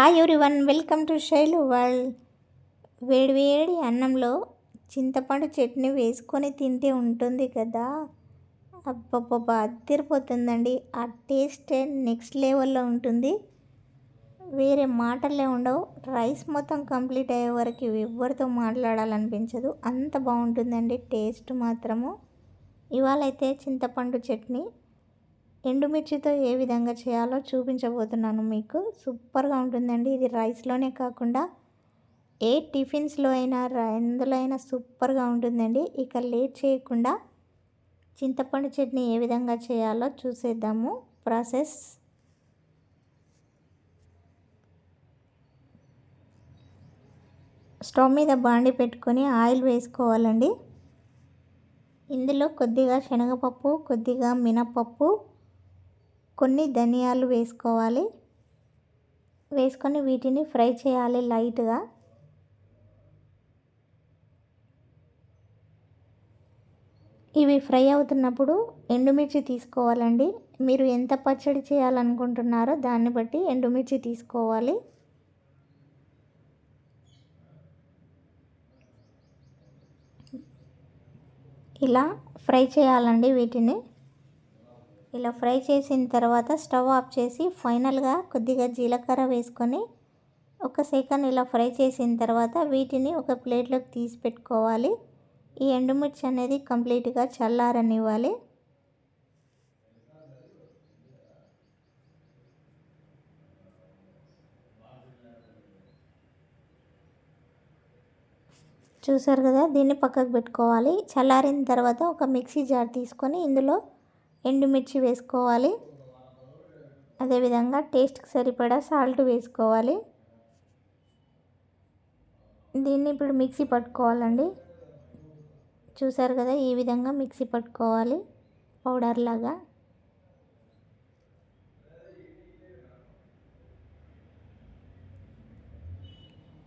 Hi one welcome to Shailu world వేడివేడి అన్నంలో చింతపండు చట్నీ వేసుకొని తింటే ఉంటుంది కదా. అబ్బబ్బబ్బా అద్దరిపోతుందండి. ఆ టేస్టే నెక్స్ట్ లెవెల్లో ఉంటుంది. వేరే మాటలే ఉండవు. రైస్ మొత్తం కంప్లీట్ అయ్యే వరకు ఎవరితో మాట్లాడాలనిపించదు. అంత బాగుంటుందండి టేస్ట్ మాత్రము. ఇవాళ అయితే చింతపండు చట్నీ. ఎండుమిర్చితో ఏ విధంగా చేయాలో చూపించబోతున్నాను మీకు. సూపర్గా ఉంటుందండి. ఇది రైస్లోనే కాకుండా ఏ టిఫిన్స్లో అయినా ఎందులో అయినా సూపర్గా ఉంటుందండి. ఇక లేట్ చేయకుండా చింతపండు చట్నీ ఏ విధంగా చేయాలో చూసేద్దాము. ప్రాసెస్. స్టవ్ మీద బాండి పెట్టుకొని ఆయిల్ వేసుకోవాలండి. ఇందులో కొద్దిగా శనగపప్పు కొద్దిగా మినపప్పు కొన్ని ధనియాలు వేసుకోవాలి. వేసుకొని వీటిని ఫ్రై చేయాలి లైట్గా. ఇవి ఫ్రై అవుతున్నప్పుడు ఎండుమిర్చి తీసుకోవాలండి. మీరు ఎంత పచ్చడి చేయాలనుకుంటున్నారో దాన్ని బట్టి ఎండుమిర్చి తీసుకోవాలి. ఇలా ఫ్రై చేయాలండి వీటిని. ఇలా ఫ్రై చేసిన తర్వాత స్టవ్ ఆఫ్ చేసి ఫైనల్గా కొద్దిగా జీలకర్ర వేసుకొని ఒక సెకండ్ ఇలా ఫ్రై చేసిన తర్వాత వీటిని ఒక ప్లేట్లోకి తీసి పెట్టుకోవాలి. ఈ ఎండుమిర్చి అనేది కంప్లీట్గా చల్లారనివ్వాలి. చూసారు కదా దీన్ని పక్కకు పెట్టుకోవాలి. చల్లారిన తర్వాత ఒక మిక్సీ జార్ తీసుకొని ఇందులో ఎండుమిర్చి వేసుకోవాలి. అదేవిధంగా టేస్ట్కి సరిపడా సాల్ట్ వేసుకోవాలి. దీన్ని ఇప్పుడు మిక్సీ పట్టుకోవాలండి. చూసారు కదా ఈ విధంగా మిక్సీ పట్టుకోవాలి. పౌడర్ లాగా.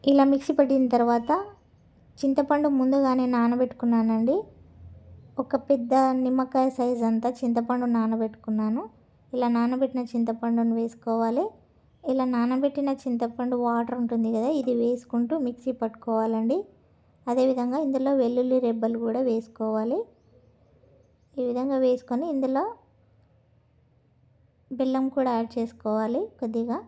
ఇలా మిక్సీ పట్టిన తర్వాత చింతపండు ముందుగానే నానబెట్టుకున్నానండి. ఒక పెద్ద నిమ్మకాయ సైజ్ అంతా చింతపండు నానబెట్టుకున్నాను. ఇలా నానబెట్టిన చింతపండును వేసుకోవాలి. ఇలా నానబెట్టిన చింతపండు వాటర్ ఉంటుంది కదా ఇది వేసుకుంటూ మిక్సీ పట్టుకోవాలండి. అదేవిధంగా ఇందులో వెల్లుల్లి రెబ్బలు కూడా వేసుకోవాలి. ఈ విధంగా వేసుకొని ఇందులో బెల్లం కూడా యాడ్ చేసుకోవాలి కొద్దిగా.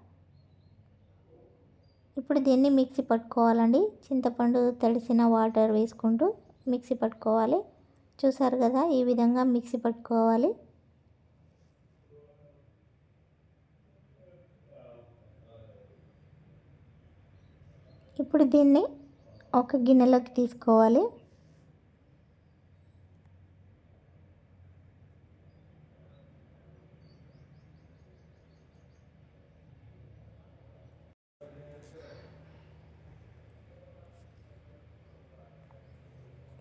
ఇప్పుడు దీన్ని మిక్సీ పట్టుకోవాలండి. చింతపండు తడిసిన వాటర్ వేసుకుంటూ మిక్సీ పట్టుకోవాలి. చూసారు కదా ఈ విధంగా మిక్సీ పట్టుకోవాలి. ఇప్పుడు దీన్ని ఒక గిన్నెలోకి తీసుకోవాలి.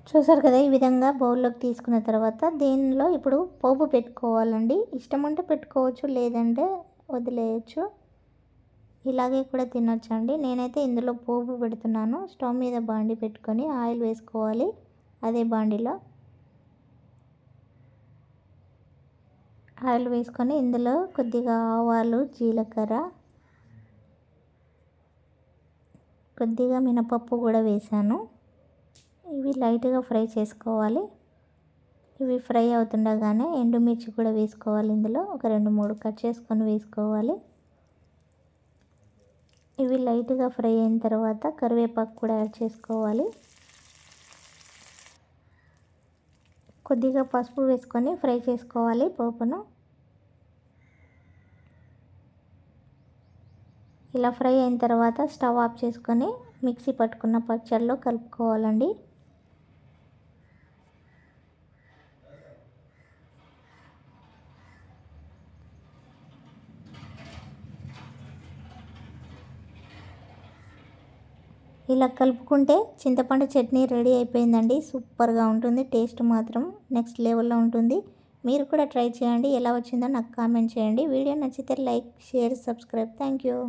చూసారు కదా ఈ విధంగా బౌల్లోకి తీసుకున్న తర్వాత దీనిలో ఇప్పుడు పోపు పెట్టుకోవాలండి. ఇష్టం ఉంటే పెట్టుకోవచ్చు లేదంటే వదిలేయచ్చు. ఇలాగే కూడా తినొచ్చండి. నేనైతే ఇందులో పోపు పెడుతున్నాను. స్టవ్ మీద బాండి పెట్టుకొని ఆయిల్ వేసుకోవాలి అదే బాండిలో. ఆయిల్ వేసుకొని ఇందులో కొద్దిగా ఆవాలు జీలకర్ర కొద్దిగా మినపప్పు కూడా వేసాను ఇవి లైట్గా ఫ్రై చేసుకోవాలి. ఇవి ఫ్రై అవుతుండగానే ఎండుమిర్చి కూడా వేసుకోవాలి ఇందులో. ఒక రెండు మూడు కట్ చేసుకొని వేసుకోవాలి. ఇవి లైట్గా ఫ్రై అయిన తర్వాత కరివేపాకు కూడా యాడ్ చేసుకోవాలి. కొద్దిగా పసుపు వేసుకొని ఫ్రై చేసుకోవాలి పోపును. ఇలా ఫ్రై అయిన తర్వాత స్టవ్ ఆఫ్ చేసుకొని మిక్సీ పట్టుకున్న పచ్చళ్ళలో కలుపుకోవాలండి. ఇలా కలుపుకుంటే చింతపండు చట్నీ రెడీ అయిపోయిందండి. సూపర్గా ఉంటుంది. టేస్ట్ మాత్రం నెక్స్ట్ లెవెల్లో ఉంటుంది. మీరు కూడా ట్రై చేయండి. ఎలా వచ్చిందో నాకు కామెంట్ చేయండి. వీడియో నచ్చితే like share subscribe. Thank you.